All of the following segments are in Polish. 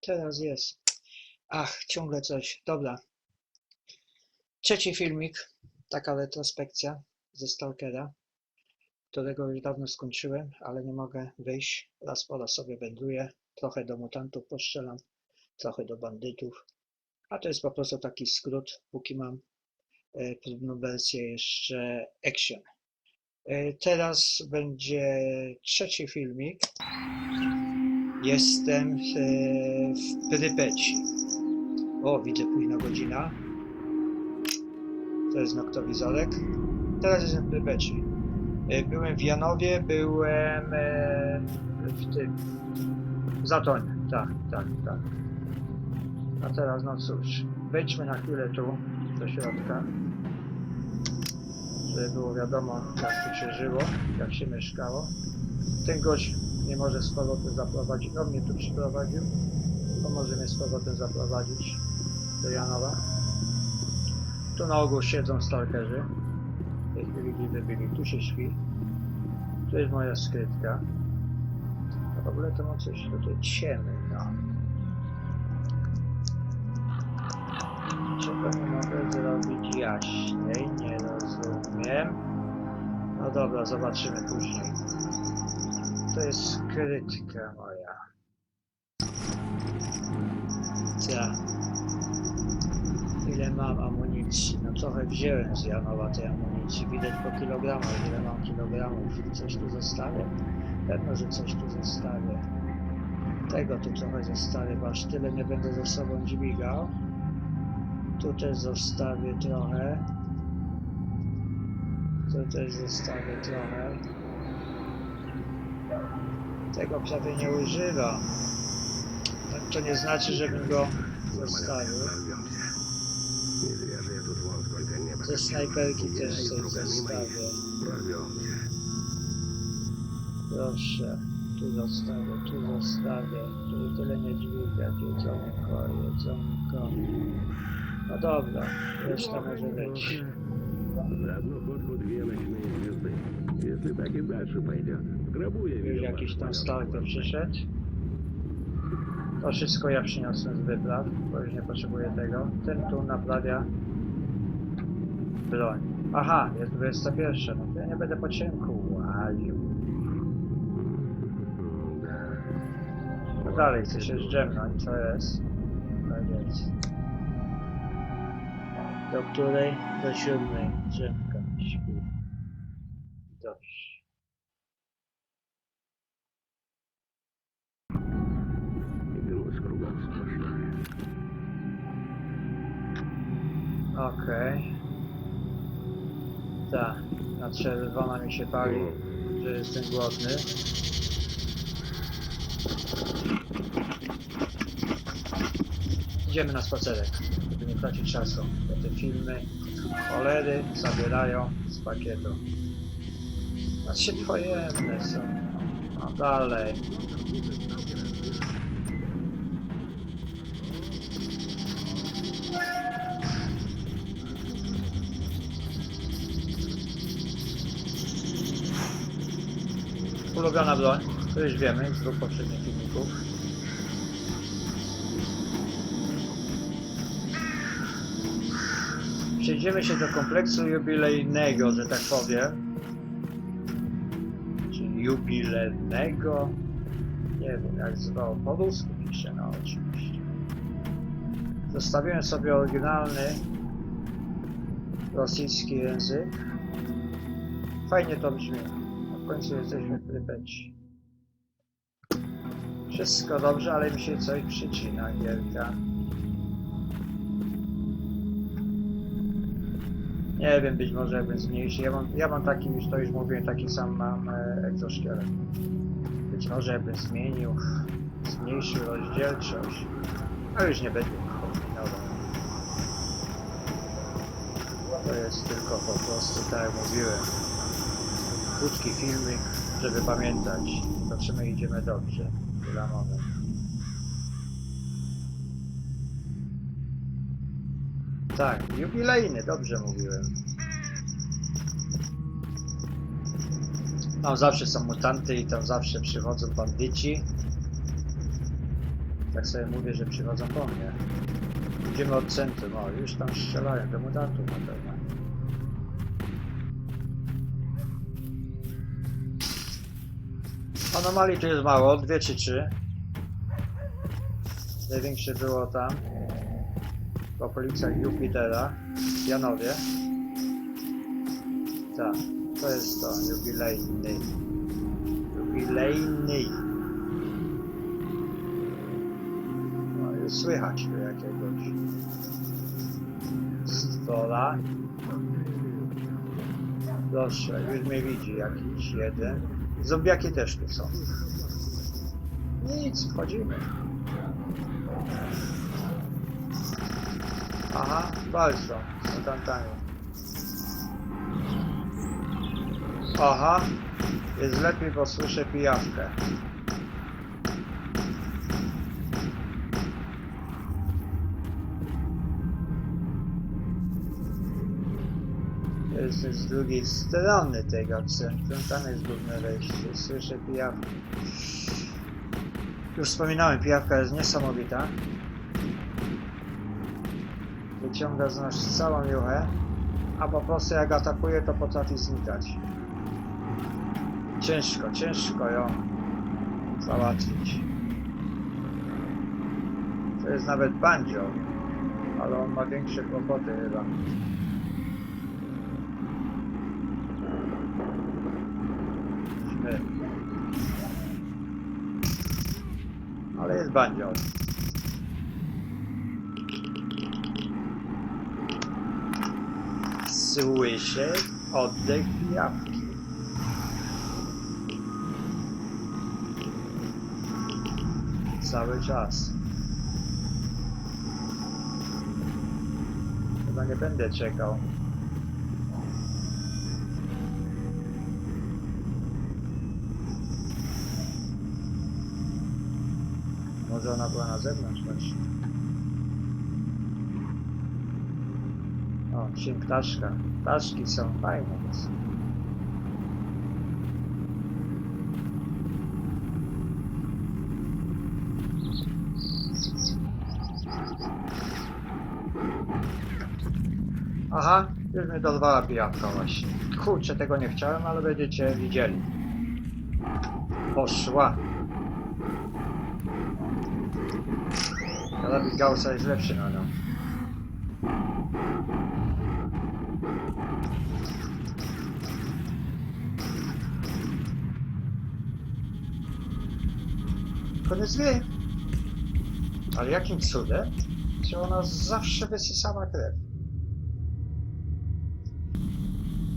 Teraz jest. Ach, ciągle coś. Dobra. Trzeci filmik. Taka retrospekcja ze Stalkera, którego już dawno skończyłem, ale nie mogę wyjść. Raz po raz sobie wędruję. Trochę do mutantów postrzelam, trochę do bandytów. A to jest po prostu taki skrót, póki mam e, wersję jeszcze Action. E, Teraz będzie trzeci filmik. Jestem w, w Prypeci. O, widzę późna godzina. To jest noktowizorek. Teraz jestem w Prypeci. E, Byłem w Janowie, byłem e, w tym. W Zatonie. Tak, tak, tak. A teraz, no cóż, wejdźmy na chwilę tu, do środka, żeby było wiadomo, jak tu się żyło, jak się mieszkało. Ten gość nie może z powrotem zaprowadzić, no mnie tu przyprowadził, to może mnie z powrotem zaprowadzić do Janowa. Tu na ogół siedzą stalkerzy, w tej chwili byli, tu się śpi. Tu jest moja skrytka. W ogóle to ma coś tutaj ciemno. Czego nie mogę zrobić jaśniej? Nie rozumiem. No dobra, zobaczymy później. To jest skrytka moja. Ja. Ile mam amunicji? No trochę wziąłem z Janowa tej amunicji. Widać po kilogramach, ile mam kilogramów. Coś tu zostawię? Pewno, że coś tu zostawię. Tego tu trochę zostawię, bo aż tyle nie będę ze sobą dźwigał. Tu też zostawię trochę. Tu też zostawię trochę Tego prawie nie używam. Tak to nie znaczy, żebym go zostawił. Nie wierzę, ja tu złą skończę nie ma. Ze snajperki też coś zostawię. Porwią cię. Proszę. Tu zostawię, tu zostawię. Tu tyle nie dźwigać. Jedzonko, jedzonko. No dobra, reszta może być. Заодно фотку две ночные звезды. Если так и дальше пойдет, Grabuje Już jakiś tam stalker przyszedł. To wszystko ja przyniosłem z wyplaw, bo już nie potrzebuję tego. Ten tu naprawia broń. Aha, jest 21. No to ja nie będę po cienku łalił. No dalej, chcę się zdrzemnąć, co jest. Tak jest. Do której? Do siódmej drzemka śpi. Dobrze. Okej. Tak, na czerwona mi się pali, że jestem głodny. Idziemy na spacerek, żeby nie tracić czasu, bo te filmy cholery zabierają z pakietu. Znaczy pojemne są. No dalej. Ulubiona broń, to już wiemy z dwóch poprzednich filmików. Przejdziemy się do kompleksu jubilejnego, że tak powiem. Czy jubilejnego? Nie wiem jak zwał. Po rusku pisze, no oczywiście. Zostawiłem sobie oryginalny rosyjski język. Fajnie to brzmi. Końcu jesteśmy w. Wszystko dobrze, ale mi się coś przycina, Gierka. Nie wiem, być może jakbym zmniejszył. Ja mam, ja mam taki, już to już mówiłem, taki sam mam e, egzoszkielet. Być może jakbym zmienił, zmniejszył rozdzielczość. No już nie będę kombinował. To jest tylko po prostu tak jak mówiłem krótki filmik, żeby pamiętać, do czy my idziemy dobrze. Chwila, moment. Tak, jubilejny, dobrze mówiłem. Tam zawsze są mutanty i tam zawsze przychodzą bandyci. tak sobie mówię, że przychodzą po mnie. Idziemy od centrum, o już tam strzelają, do mutantów na pewno. Anomalii tu jest mało, dwie czy trzy. Największe było tam, w okolicach Jupitera, Janowie. Tak, to jest to, jubilejny. Jubilejny. No, już słychać tu jakiegoś stola. Proszę, już mnie widzi jakiś jeden. Zombiaki też tu są. Nic, wchodzimy. Aha, z mutantami. Aha, jest lepiej, bo słyszę pijawkę. Jestem z drugiej strony tego centrum, tam jest główne wejście, słyszę pijawkę. Już wspominałem, pijawka jest niesamowita. Wyciąga z nas całą juchę, a po prostu jak atakuje, to potrafi znikać. Ciężko, ciężko ją załatwić. To jest nawet bandzio, ale on ma większe kłopoty chyba. Idźmy. Ale jest bandzio. Słyszę oddech pijawki. Cały czas. Chyba nie będę czekał. Może ona była na zewnątrz właśnie. O, cień ptaszka. Ptaszki są fajne. Aha, już mnie dorwała pijawka właśnie. Kurczę, tego nie chciałem, ale będziecie widzieli. Poszła. Robi Gaussa jest lepszy na nią. Koniec wie. Ale jakim cudem? Że ona zawsze wysysała krew.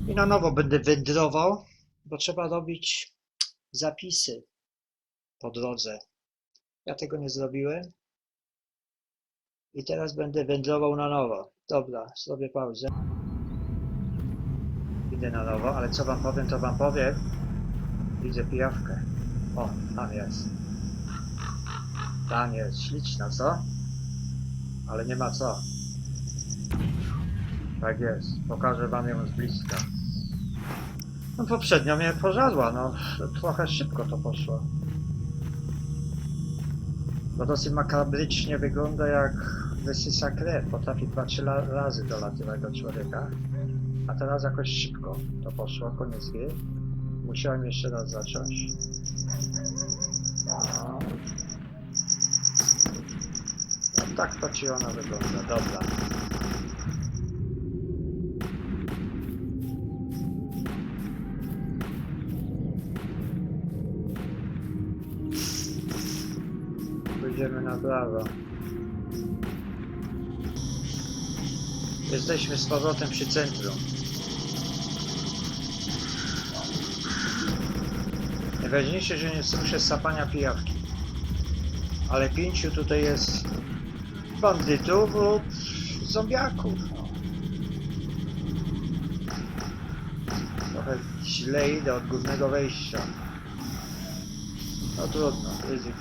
I na nowo będę wędrował, bo trzeba robić zapisy po drodze. Ja tego nie zrobiłem. I teraz będę wędrował na nowo. Dobra, zrobię pauzę. Idę na nowo, ale co wam powiem, to wam powiem. Widzę pijawkę. O, tam jest. Tam jest, śliczna, co? Ale nie ma co. Tak jest, pokażę wam ją z bliska. No poprzednio mnie pożarła, no trochę szybko to poszło. Bo dosyć makabrycznie wygląda jak wysysa krew. Potrafi dwa, trzy razy dolatywać do człowieka. A teraz jakoś szybko to poszło, koniec gry. Musiałem jeszcze raz zacząć. No. no tak to ci ona wygląda, dobra. Prawo. Jesteśmy z powrotem przy centrum. Najważniejsze, że nie słyszę sapania pijawki. Ale pięciu tutaj jest bandytów lub zombiaków. No. Trochę źle idę od głównego wejścia. No trudno, peasy.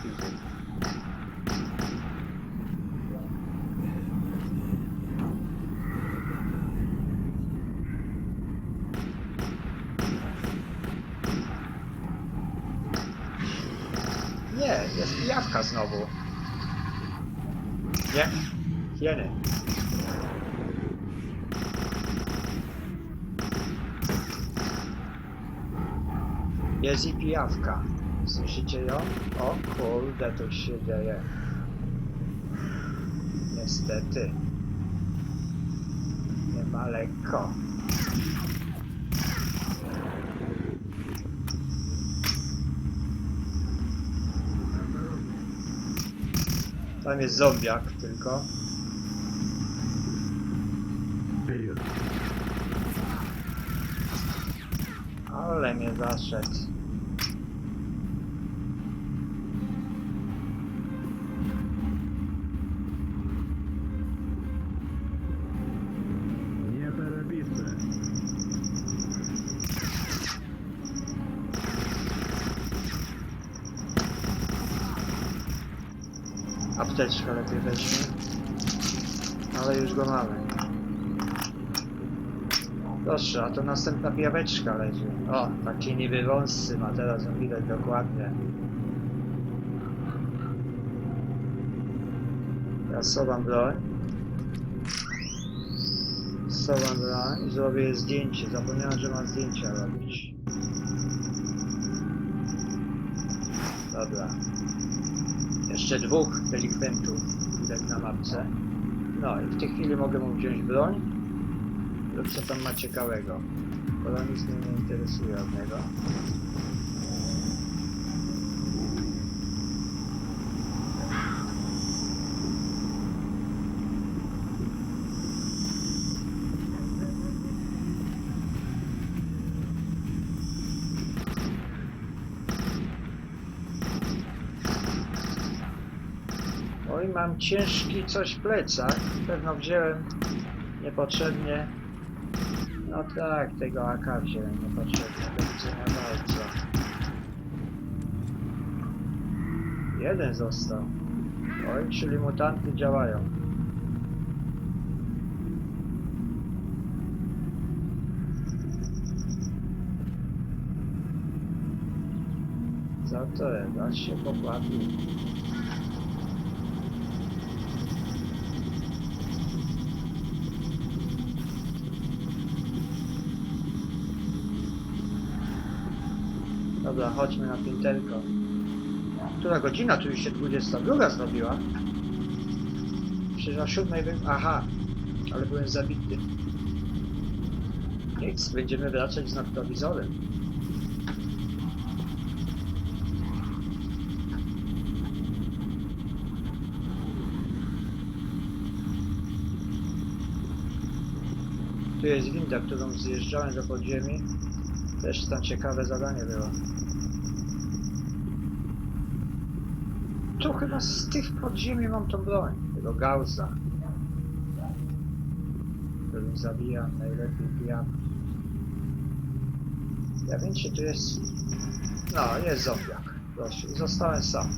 Nie, jest pijawka znowu. Nie, hieny. Jest i pijawka. Słyszycie ją? O kurde, to się dzieje. Niestety. Nie ma lekko. Tam jest zombiak tylko. Ale mnie zaszedł. Nie perepiste. Apteczkę lepiej weźmy. Ale już go mamy. Proszę, a to następna pijaweczka leży. O, taki niby wąsy ma, teraz ją widać dokładnie. Ja schowam broń. Schowam broń i zrobię zdjęcie. Zapomniałem, że mam zdjęcia robić. Dobra. Jeszcze dwóch delikwentów widać na mapce. No i w tej chwili mogę mu wziąć broń lub co tam ma ciekawego. Bo to nic mnie nie interesuje od niego. Oj, mam ciężki coś plecak. Pewno wziąłem niepotrzebnie. No tak, tego AK wziąłem niepotrzebnie. Do widzenia bardzo. Jeden został. Oj, czyli mutanty działają. Co to jest? Aż się popławił. Dobra, chodźmy na pinterko. Która godzina? Tu już się 22 zrobiła. Przecież o 7 bym... Aha, ale byłem zabity. Nic, będziemy wracać z noktowizorem. Tu jest winda, którą zjeżdżałem do podziemi. Też tam ciekawe zadanie było. Tu chyba z tych podziemi mam tą broń, tego Gaussa. Którym zabijam najlepiej pijany. Ja wiem, czy tu jest... No, jest zombiak. Proszę, zostałem sam.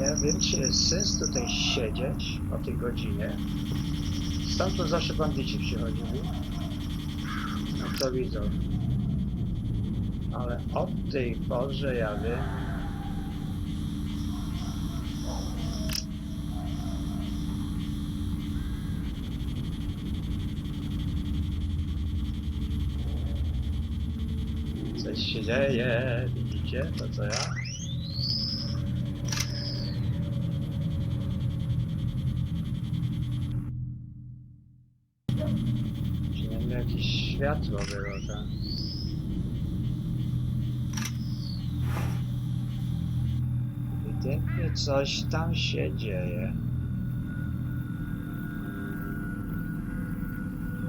Ja wiem, czy jest sens tutaj siedzieć o tej godzinie. Stamtąd zawsze bandyci przychodzili. To widzą. Ale o tej porze ja wiem. Coś się dzieje, widzicie to co ja? Światło było tam. Ewidentnie coś tam się dzieje.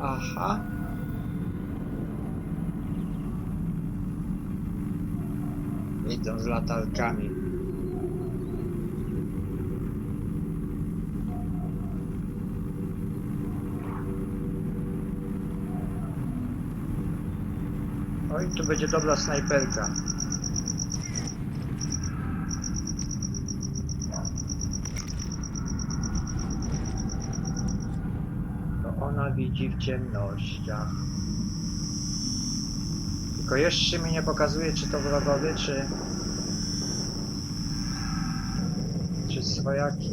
Aha. Idą z latarkami. Oj, tu będzie dobra snajperka. To ona widzi w ciemnościach. Tylko jeszcze mi nie pokazuje, czy to wrogowie, czy... swojaki.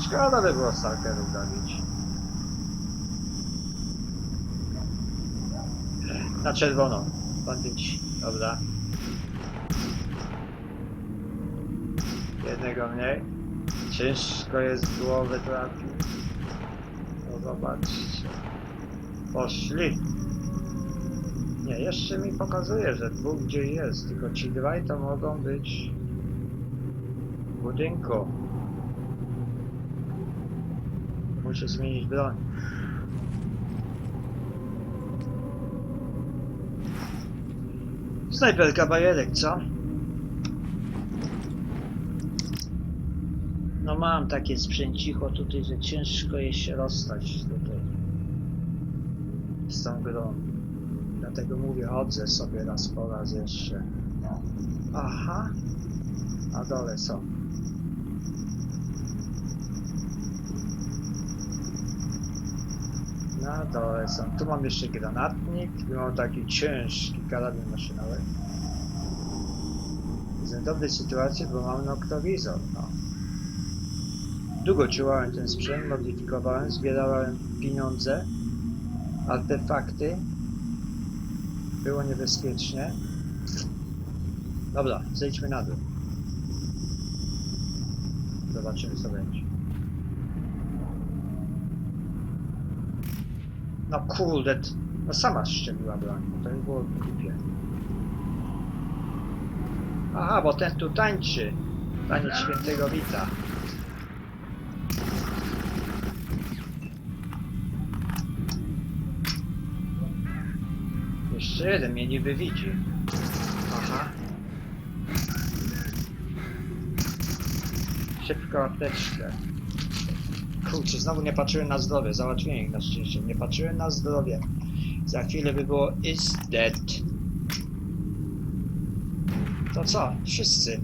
Szkoda by było stalkerów zabić. Na czerwono, bandyci. Dobra. Jednego mniej. Ciężko jest w głowę trafić. No zobaczcie. Poszli. Nie, jeszcze mi pokazuje, że dwóch gdzie jest, tylko ci dwaj to mogą być w budynku. Muszę zmienić broń. Snajperka bajerek, co? No mam takie sprzęcicho tutaj, że ciężko jest się rozstać tutaj z tą grą. Dlatego mówię, chodzę sobie raz po raz jeszcze. No. Aha. Na dole są. Na dole są. Tu mam jeszcze granatnik. Tu mam taki ciężki karabin maszynowy. Jestem w dobrej sytuacji, bo mam noktowizor. No. Długo czułem ten sprzęt, modyfikowałem, zbierałem pieniądze, artefakty. Było niebezpiecznie. Dobra, zejdźmy na dół. Zobaczymy co będzie. No kurde, no sama szczeliła broń, to by było głupie. Aha, bo ten tu tańczy. Taniec świętego Wita. Jeszcze jeden mnie niby widzi. Aha. Szybko apteczkę. Kurczę, znowu nie patrzyłem na zdrowie. Załatwiłem ich na szczęście. Nie patrzyłem na zdrowie. Za chwilę by było is dead. To co? Wszyscy.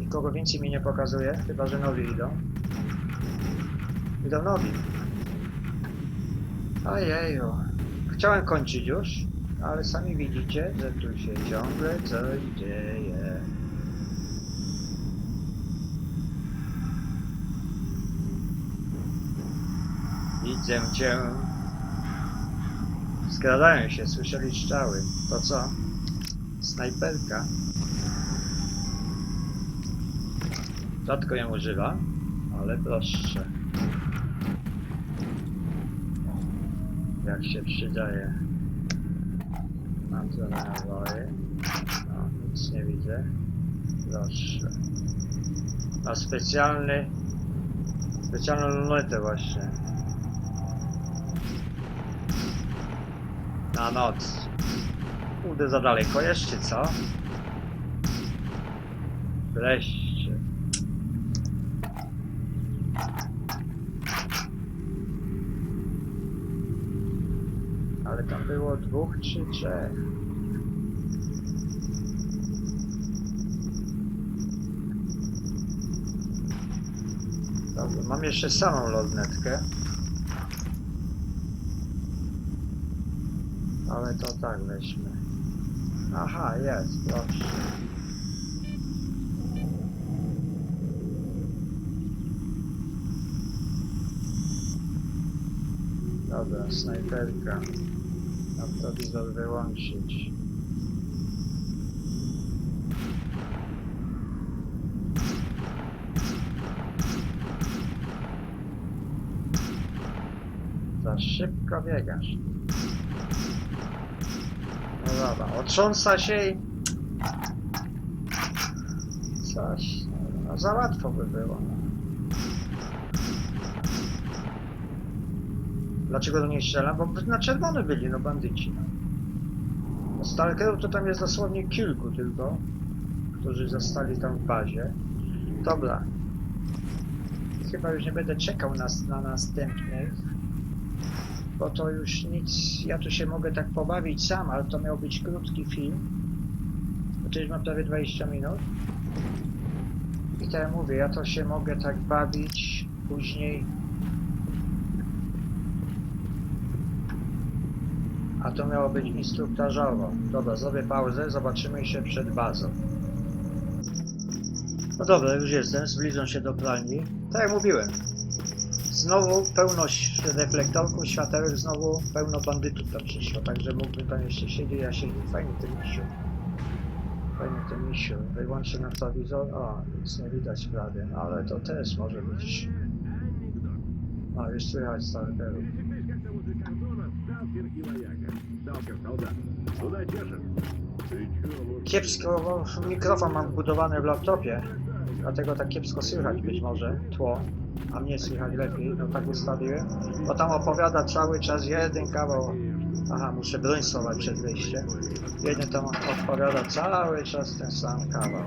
Nikogo więcej mi nie pokazuje, chyba że nowi idą. Idą nowi. Ojeju. Chciałem kończyć już, ale sami widzicie, że tu się ciągle coś dzieje. Widzę cię. Skradają się, słyszeli strzały. To co? Snajperka. Rzadko ją używa, ale proszę. Jak się przydaje. Mam to na. No, nic nie widzę. Proszę. Ma specjalny... Specjalną lunetę właśnie. Na noc. Kurde, za daleko jeszcze, co? Wreszcie. Ale tam było dwóch czy trzech. Dobra, mam jeszcze samą lornetkę. Ale to tak weźmy. Aha, jest, proszę. Dobra, snajperka. Noktowizor wyłączyć. Za szybko biegasz. Dobra, otrząsa się i... Coś... No za łatwo by było. Dlaczego do niej strzelam? Bo na czerwony byli, no bandyci. No Stalkerów to tam jest dosłownie kilku tylko, którzy zostali tam w bazie. Dobra. Chyba już nie będę czekał na, na następnych, bo to już nic, ja tu się mogę tak pobawić sam, ale to miał być krótki film. Przecież mam prawie 20 minut. I tak mówię, ja to się mogę tak bawić później A to miało być instruktażowo. Dobra, zrobię pauzę, zobaczymy się przed bazą. No dobra, już jestem, zbliżam się do pralni. Tak jak mówiłem znowu pełno reflektorków, światełek, znowu pełno bandytów tam przyszło, także mógłby pan jeszcze siedzieć, ja siedzę fajnie w tym misiu. Fajnie w tym misiu. Wyłączę na telewizor, o, nic nie widać prawie, no ale to też może być. O, już słychać stalkerów. Kiepsko, mikrofon mam budowany w laptopie, dlatego tak kiepsko słychać być może, tło a mnie słychać lepiej, no tak ustawiłem, bo tam opowiada cały czas jeden kawał, aha, muszę broń schować przed wyjściem, jeden tam odpowiada cały czas ten sam kawał.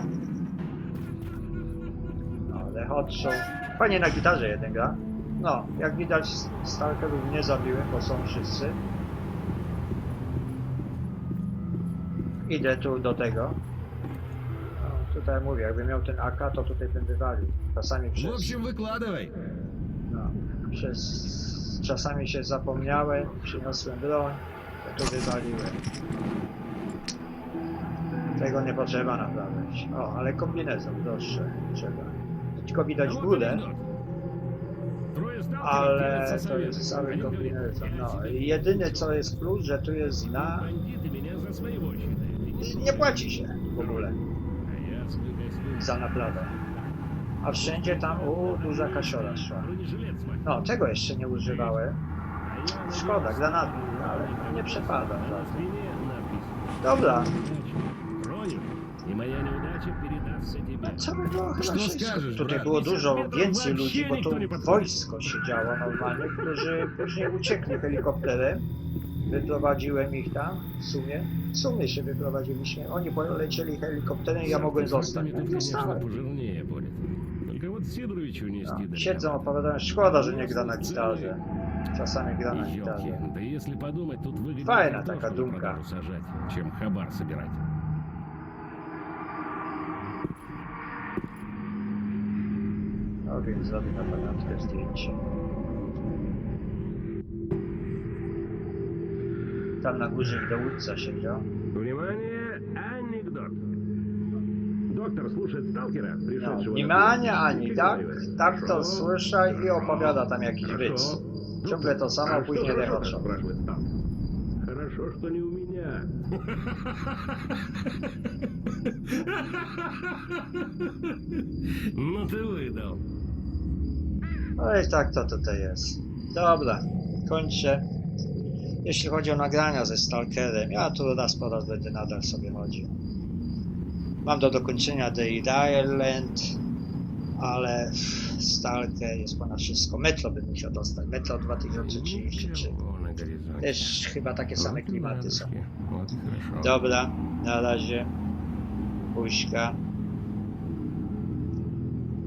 No, ale Hotshot, fajnie na gitarze jeden gra, no, jak widać Stalkerów nie zabiłem, bo są wszyscy. Idę tu do tego No, tutaj mówię, jakbym miał ten AK, to tutaj bym wywalił. Czasami В przez, общем, wykładывай. no, przez czasami się zapomniałem, przyniosłem broń, to tu wywaliłem. Tego nie potrzeba naprawiać. O, ale kombinezon proszę, trzeba. Tylko widać Вот górę, анекдот. Трое сталкеров ale делятся to jest советом. cały Они говорят, kombinezon. «Я No, тебе i jedyne co jest plus, że tu jest na... Бандиты меня за своего считают. Nie płaci się w ogóle. za naprawę. A wszędzie tam, u, duża kasiora szła. No, tego jeszcze nie używałem. Szkoda, granatu, no, ale nie przepada. Dobra. No, co by było chyba. Tutaj było dużo więcej ludzi, bo tu wojsko siedziało normalnie, którzy później uciekli helikopterem. Wyprowadziłem ich tam, w sumie. W sumie się wyprowadziliśmy. Oni polecieli helikopterem i ja С mogłem zostać. артефактами No, тут, конечно, Zostałem. пожирнее будет. Только вот Сидоровичу нести No, siedzą, opowiadają, szkoda, że nie gra na gitarze. Czasami gra na gitarze. Ёлки, да если подумать, тут выгоднее Файна картошку такая на думка. продажу сажать, чем хабар собирать. No więc zrobię na pamiątkę zdjęcie. Tam na górze ich dowódca siedział. Внимание, анекдот. Доктор слушает сталкера, No, пришедшего... nie на ma помощь, ani ani, и tak? говорит, Tak to «Хорошо, słyszę i opowiada tam jakiś хорошо. wyc. Ну, Ciągle to samo, а что później хорошо-то?» rechoczą. спрашивает сталкер. Хорошо, что не у меня. Ну ты выдал. No i tak to tutaj jest. Dobra, kończę. Jeśli chodzi o nagrania ze Stalkerem, ja tu raz po raz będę nadal sobie chodził. Mam do dokończenia The Ireland, ale Stalker jest ponad wszystko. Metro bym musiał dostać, Metro 2033. Też chyba takie same klimaty są. Dobra, na razie. Buźka.